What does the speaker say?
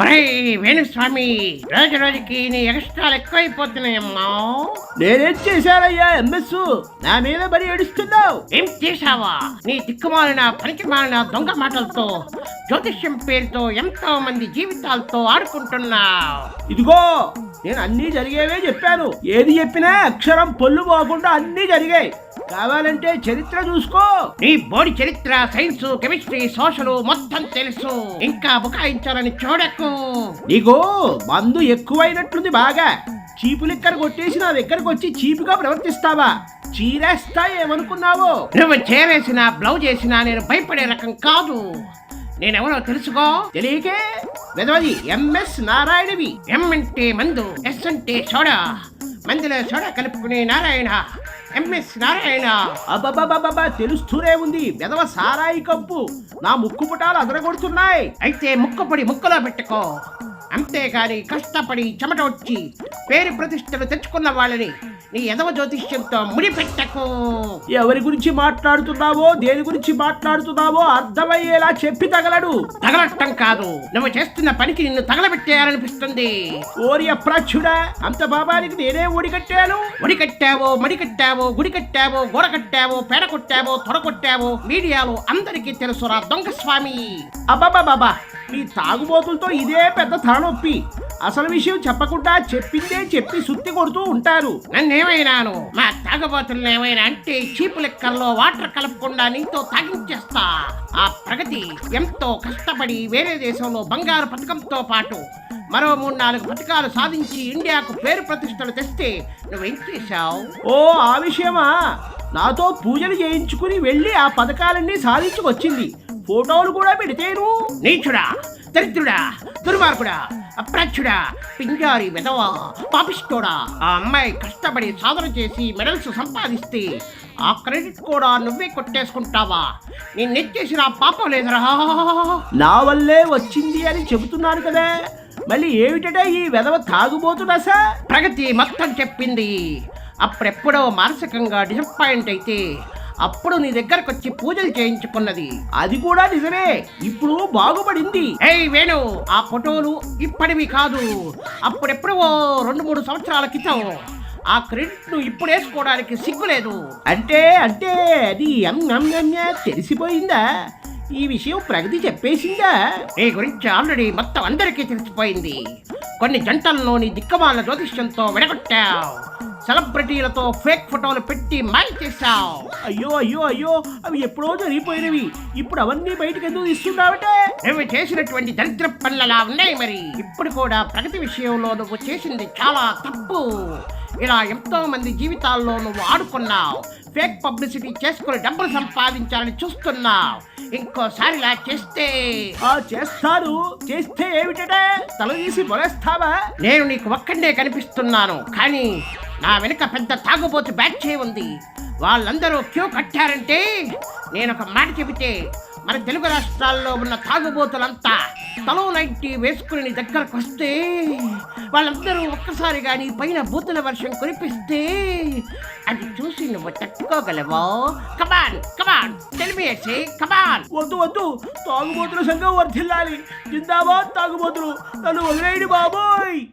ఒరే వేణుస్వామి రోజు రోజుకి నీ ఎక్స్ట్రాలు ఎక్కువైపోతున్నాయమ్మా. నేనేం చేశానయ్యా ఎంఎస్ నా మీద మరి ఏడుస్తున్నావు. ఏం చేశావా? నీ దిక్కుమాలిన పనికిమాలిన దొంగ మాటలతో జ్యోతిష్యం పేరుతో ఎంతో మంది జీవితాలతో ఆడుకుంటున్నావు. ఇదిగో నేను అన్నీ జరిగేవే చెప్పాను. ఏది చెప్పినా అక్షరం పొల్లు పోకుండా అన్నీ జరిగాయి. కావాలంటే చరిత్ర చూసుకో. నీ బోడి చరిత్ర సైన్స్ కెమిస్ట్రీ సోషల్ మొత్తం తెలుసు. ఇంకా బుకాయించాలని చూడకు. నీకు మందు ఎక్కువైనట్లుంది బాగా. చీపు లిక్కర్ కొట్టేసి నా దగ్గరకు వచ్చి చీపుగా ప్రవర్తిస్తావా? చీరేస్తా ఏమనుకున్నావో నువ్వు చేరేసిన బ్లౌజ్ వేసినా నేను భయపడే రకం కాదు. నేనెవరో తెలుసుకో? తెలియకే. వెదవది ఎంఎస్ నారాయణవి. ఎం అంటే మందు ఎస్ అంటే సోడా. మందులో సోడా కలుపుకునే నారాయణ. ఎంఎస్ నారాయణ. అబ్బబ్బబ్బబ్బా తెలుస్తూనే ఉంది. వెదవ సారాయి కంపు నా ముక్కు పుటాలు అదరగొడుతున్నాయి. అయితే ముక్కపొడి ముక్కలో పెట్టుకో. అంతేగాని కష్టపడి చెమట వచ్చి పేరు ప్రతిష్టలు తెచ్చుకున్న వాళ్ళని నీ ఎదవ జ్యోతిష్యంతో ముడిపెట్టకు ఎవరి గురించి మాట్లాడుతున్నావో దేని గురించి మాట్లాడుతున్నావో అర్థమయ్యేలా చెప్పి తగలడు. తగలట్టం కాదు. నువ్వు చేస్తున్న పనికి నిన్ను తగలబెట్టేయాలనిపిస్తుంది. ఓరి అప్రాచ్యుడా అంత బాబానికి నేనే ఓడికట్టాను ఒడి కట్టావో మడి కట్టావో గుడి కట్టావో గోడ కట్టావో పేడ కొట్టావో తొడ కొట్టావో మీడియాలో అందరికీ తెలుసురా దొంగ స్వామి. అబ్బాబాబా మీ తాగుబోతులతో ఇదే పెద్ద తలనొప్పి. అసలు విషయం చెప్పకుండా చెప్పిందే చెప్పి సుత్తి కొడుతూ ఉంటారు. నన్నేమైనాను? మా తాగబోతులను ఏమైనా అంటే చీపు లెక్కల్లో వాటర్ కలపకుండా నీతో తాగించేస్తా. ఆ ప్రగతి ఎంతో కష్టపడి వేరే దేశంలో బంగారు పథకంతో పాటు మరో మూడు నాలుగు పథకాలు సాధించి ఇండియాకు పేరు ప్రతిష్టలు తెస్తే నువ్వేం చేశావు? ఓ ఆ విషయమా? నాతో పూజలు చేయించుకుని వెళ్ళి ఆ పథకాలన్నీ సాధించుకొచ్చింది. ఫోటోలు కూడా పెడితేను. నీచుడా దరిద్రుడా దుర్మార్గుడా అప్రాచ్యుడా పింజారి విధవా పాపిస్తోడా ఆ అమ్మాయి కష్టపడి సాధన చేసి మెడల్స్ సంపాదిస్తే ఆ క్రెడిట్ కూడా నువ్వే కొట్టేసుకుంటావా? నేను నెచ్చేసిన ఆ పాపం లేదురా. నా వల్లే వచ్చింది అని చెబుతున్నాను కదా. మళ్ళీ ఏమిటంటే ఈ వెధవ తాగుబోతున్నా ప్రగతి మొత్తం చెప్పింది. అప్పుడెప్పుడో మానసికంగా డిసప్పాయింట్ అయితే అప్పుడు నీ దగ్గరకు వచ్చి పూజలు చేయించుకున్నది. అది కూడా నిజమే. ఇప్పుడు బాగుపడింది. ఏయ్ వేణు ఆ ఫోటోలు ఇప్పటివి కాదు. అప్పుడెప్పుడో రెండు మూడు సంవత్సరాల క్రితం. ఆ క్రెడిట్ను ఇప్పుడు వేసుకోవడానికి సిగ్గులేదు. అంటే అంటే అది తెలిసిపోయిందా? ఈ విషయం ప్రగతి చెప్పేసిందా? నీ గురించి ఆల్రెడీ మొత్తం అందరికీ తెలిసిపోయింది. కొన్ని జంటల్లో నీ దిక్కమాల జ్యోతిష్యంతో విడగొట్టావు. సెలబ్రిటీలతో ఫేక్ ఫోటోలు పెట్టి మాయ చేశావు. అయ్యో అయ్యో అయ్యో అవి ఎప్పుడో జరిగిపోయినవి. ఇప్పుడు అవన్నీ బయటకు ఎందుకు ఇస్తున్నావటే నువ్వు చేసినటువంటి దరిద్ర పనులలా ఉన్నాయి మరి. ఇప్పుడు కూడా ప్రగతి విషయంలో నువ్వు చేసింది చాలా తప్పు. ఇలా ఎంతో మంది జీవితాల్లో నువ్వు ఆడుకున్నావు. ఫేక్ పబ్లిసిటీ చేసుకుని డబ్బులు సంపాదించాలని చూస్తున్నావు. ఇంకోసారి ఇలా చేస్తే? ఆ చేస్తారు. చేస్తే ఏమిటటే? తల తీసి మొలేస్తావా నేను నీకు ఒక్కడే కనిపిస్తున్నాను. కానీ నా వెనుక పెద్ద తాగుబోతు బ్యాచ్ ఉంది. వాళ్ళందరూ క్యూ కట్టారంటే నేను ఒక మాట చెబితే మన తెలుగు రాష్ట్రాల్లో ఉన్న తాగుబోతులంతా తలో నైంటీ వేసుకుని దగ్గరకు వస్తే వాళ్ళందరూ ఒక్కసారి కానీ పైన బూతుల వర్షం కురిపిస్తే అది చూసి నువ్వు తట్టుకోగలవో? కమాన్ కమాన్ తెలిపేసి కమాన్ వద్దు వద్దు. తాగుబోతుల సంఘం వర్ధిల్లాలి. జిందాబాద్ తాగుబోతులు. నన్ను వదిలేయండి బాబోయ్.